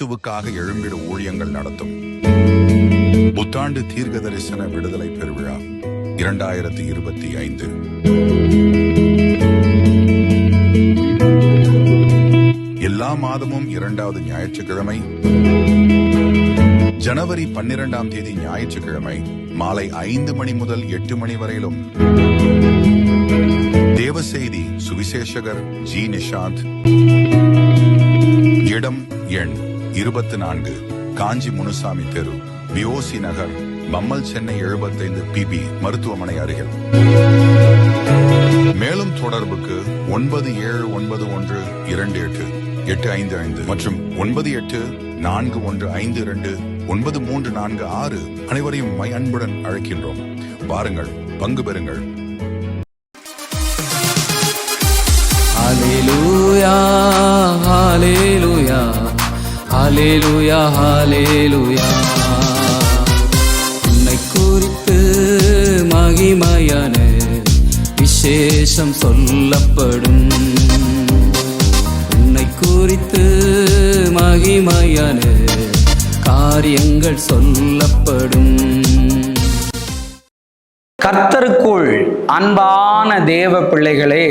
இயேசுவுக்காக எழும்பிட ஊழியங்கள் நடத்தும். புத்தாண்டு தீர்க்க தரிசன விடுதலை பெருவிழா இரண்டாயிரத்தி இருபத்தி ஐந்து. எல்லா மாதமும் இரண்டாவது ஞாயிற்றுக்கிழமை ஜனவரி பன்னிரெண்டாம் தேதி ஞாயிற்றுக்கிழமை மாலை ஐந்து மணி முதல் எட்டு மணி வரையிலும். தேவசெய்தி சுவிசேஷகர் ஜி நிஷாந்த். இடம் எண் இருபத்தி நான்கு காஞ்சி முனுசாமி தெரு பிஓசி நகர் பம்மல் சென்னை எழுபத்தைந்து பிபி மருத்துவமனை அருகில். மேலும் தொடர்புக்கு ஒன்பது ஏழு ஒன்பது ஒன்று இரண்டு எட்டு எட்டு ஐந்து ஐந்து மற்றும் ஒன்பது எட்டு நான்கு ஒன்று ஐந்து இரண்டு ஒன்பது மூன்று நான்கு ஆறு அனைவரையும் மை அன்புடன் அழைக்கின்றோம். வாருங்கள் பங்கு பெறுங்கள். ஹalleluya ஹalleluya ஹalleluya ஹalleluya உன்னை குறித்து மகிமையான விசேஷம் சொல்லப்படும். உன்னை குறித்து மகிமையான காரியங்கள் சொல்லப்படும். கர்த்தருக்குள் அன்பான தேவ பிள்ளைகளே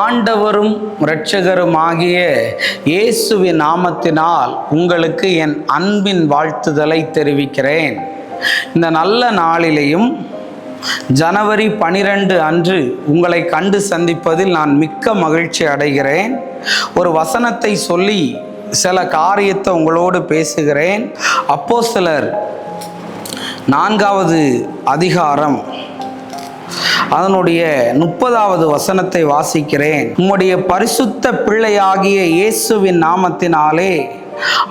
ஆண்டவரும் இரட்சகருமாகிய இயேசுவின் நாமத்தினால் உங்களுக்கு என் அன்பின் வாழ்த்துதலை தெரிவிக்கிறேன். இந்த நல்ல நாளிலேயும் ஜனவரி பனிரெண்டு அன்று உங்களை கண்டு சந்திப்பதில் நான் மிக்க மகிழ்ச்சி அடைகிறேன். ஒரு வசனத்தை சொல்லி சில காரியத்தை உங்களோடு பேசுகிறேன். அப்போ சிலர் நான்காவது அதிகாரம் அதனுடைய முப்பதாவது வசனத்தை வாசிக்கிறேன். உம்முடைய பரிசுத்த பிள்ளையாகிய இயேசுவின் நாமத்தினாலே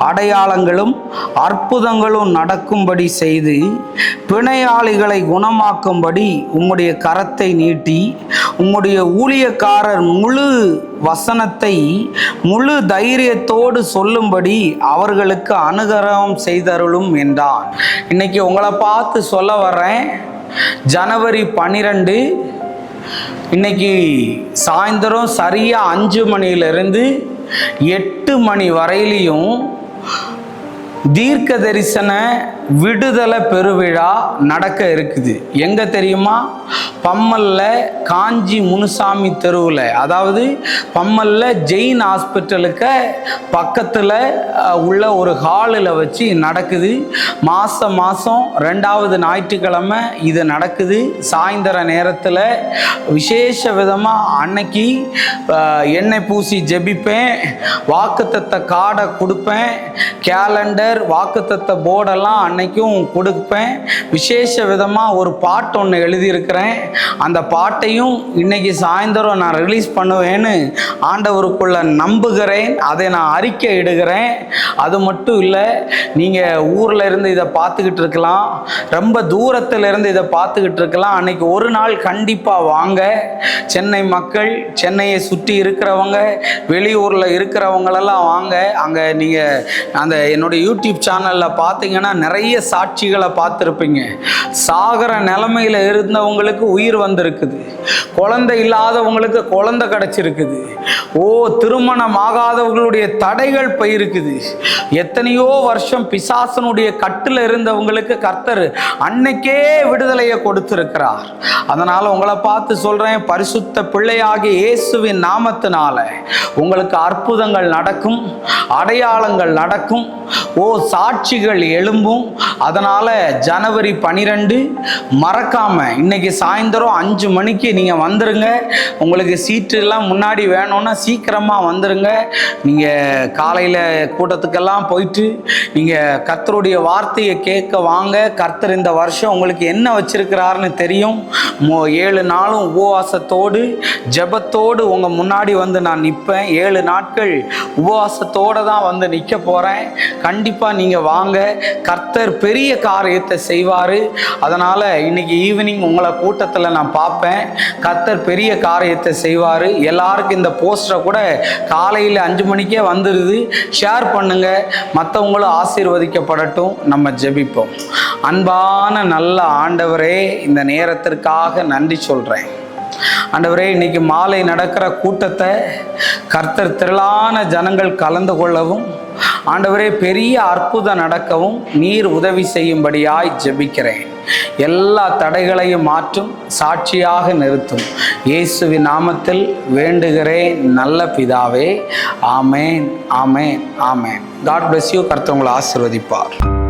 அடையாளங்களும் அற்புதங்களும் நடக்கும்படி செய்து பிணையாளிகளை குணமாக்கும்படி உம்முடைய கரத்தை நீட்டி உம்முடைய ஊழியக்காரர் முழு வசனத்தை முழு தைரியத்தோடு சொல்லும்படி அவர்களுக்கு அனுகரம் செய்தருளும் என்றான். இன்னைக்கு உங்களை பார்த்து சொல்ல வர்றேன். ஜனவரி பன்னிரெண்டு இன்னைக்கு சாயந்தரம் சரியாக அஞ்சு மணியிலிருந்து எட்டு மணி வரையிலையும் தீர்க்க தரிசன விடுதலை பெருவிழா நடக்க இருக்குது. எங்கே தெரியுமா? பம்மல்ல காஞ்சி முனுசாமி தெருவில் அதாவது பம்மல்ல ஜெயின் ஹாஸ்பிட்டலுக்கு பக்கத்தில் உள்ள ஒரு ஹாலில் வச்சு நடக்குது. மாத மாதம் ரெண்டாவது ஞாயிற்றுக்கிழமை இது நடக்குது. சாயந்தர நேரத்தில் விசேஷ விதமாக அன்னைக்கு எண்ணெய் பூசி ஜெபிப்பேன் வாக்குத்தத்தை கார்டை கொடுப்பேன் கேலண்டர் வாக்குத்தத்த போர்டெல்லாம் அன்னைக்கும் கொடுப்பேன். விசேஷ விதமாக ஒரு பாட்டு ஒன்று எழுதியிருக்கிறேன். அந்த பாட்டையும் இன்னைக்கு சாயந்தரம் நான் ரிலீஸ் பண்ணுவேன்னு ஆண்டவருக்குள்ள நம்புகிறேன் அதை நான் அறிக்கை இடுகிறேன். அது மட்டும் இல்லை நீங்கள் ஊரில் இருந்து இதை பார்த்துக்கிட்டு இருக்கலாம் ரொம்ப தூரத்தில் இருந்து இதை பார்த்துக்கிட்டு இருக்கலாம். அன்னைக்கு ஒரு நாள் கண்டிப்பாக வாங்க. சென்னை மக்கள் சென்னையை சுற்றி இருக்கிறவங்க வெளியூரில் இருக்கிறவங்களெல்லாம் வாங்க. அங்கே நீங்கள் அந்த என்னுடைய யூடியூப் சேனலில் பார்த்தீங்கன்னா நிறைய சாட்சிகளை பார்த்துருப்பீங்க. சாகர நிலமையில் இருந்தவங்களுக்கு உயிர் வந்திருக்குது. குழந்தை இல்லாதவங்களுக்கு குழந்தை கிடச்சிருக்குது. ஓ திருமணம் ஆகாதவர்களுடைய தடைகள் பயிருக்குது. எத்தனையோ வருஷம் பிசாசனுடைய கட்டில் இருந்தவங்களுக்கு கர்த்தர் அன்னைக்கே விடுதலையை கொடுத்திருக்கிறார். அதனால் உங்களை பார்த்து சொல்கிறேன் பரிசுத்த பிள்ளையாகிய இயேசுவின் நாமத்தினால உங்களுக்கு அற்புதங்கள் நடக்கும் அடையாளங்கள் நடக்கும். ஓ சாட்சிகள் எழும்பும். அதனால் ஜனவரி பனிரெண்டு மறக்காம இன்னைக்கு சாயந்தரம் அஞ்சு மணிக்கு நீங்கள் வந்துடுங்க உங்களுக்கு சீட்டு எல்லாம் முன்னாடி வேணும்னா சீக்கிரமாக வந்துடுங்க நீங்கள் காலையில் கூட்டத்துக்கெல்லாம் போயிட்டு நீங்கள் கர்த்தருடைய வார்த்தையை கேட்க வாங்க. கர்த்தர் இந்த வருஷம் உங்களுக்கு என்ன வச்சுருக்கிறாருன்னு தெரியும். மோ- ஏழு நாளும் உபவாசத்தோடு ஜெபத்தோடு உங்கள் முன்னாடி வந்து நான் நிற்பேன் ஏழு நாட்கள் உபவாசத்தோடு தான் வந்து நிற்க போகிறேன் கண்டிப்பாக நீங்கள் வாங்க. கர்த்தர் பெரிய காரியத்தை செய்வார். அதனால் இன்னைக்கு ஈவினிங் உங்களை கூட்டத்தில் நான் பார்ப்பேன். கர்த்தர் பெரிய காரியத்தை செய்வார். எல்லாருக்கும் இந்த போஸ்டரை கூட காலையில் அஞ்சு மணிக்கே வந்துடுது ஷேர் பண்ணுங்க. மற்றவங்களும் ஆசீர்வதிக்கப்படட்டும். நம்ம ஜெபிப்போம். அன்பான நல்ல ஆண்டவரே இந்த நேரத்திற்காக நன்றி சொல்கிறேன் ஆண்டவரே இன்னைக்கு மாலை நடக்கிற கூட்டத்தை கர்த்தர் திரளான ஜனங்கள் கலந்து கொள்ளவும் ஆண்டவரே பெரிய அற்புதம் நடக்கவும் நீர் உதவி செய்யும்படியாய் ஜெபிக்கிறேன். எல்லா தடைகளையும் மாற்றும் சாட்சியாக நிறுத்தும். இயேசுவின் நாமத்தில் வேண்டுகிறேன் நல்ல பிதாவே. ஆமேன் ஆமேன் ஆமேன். காட் பிளஸ் யூ கர்த்தர் ஆசிர்வதிப்பார்.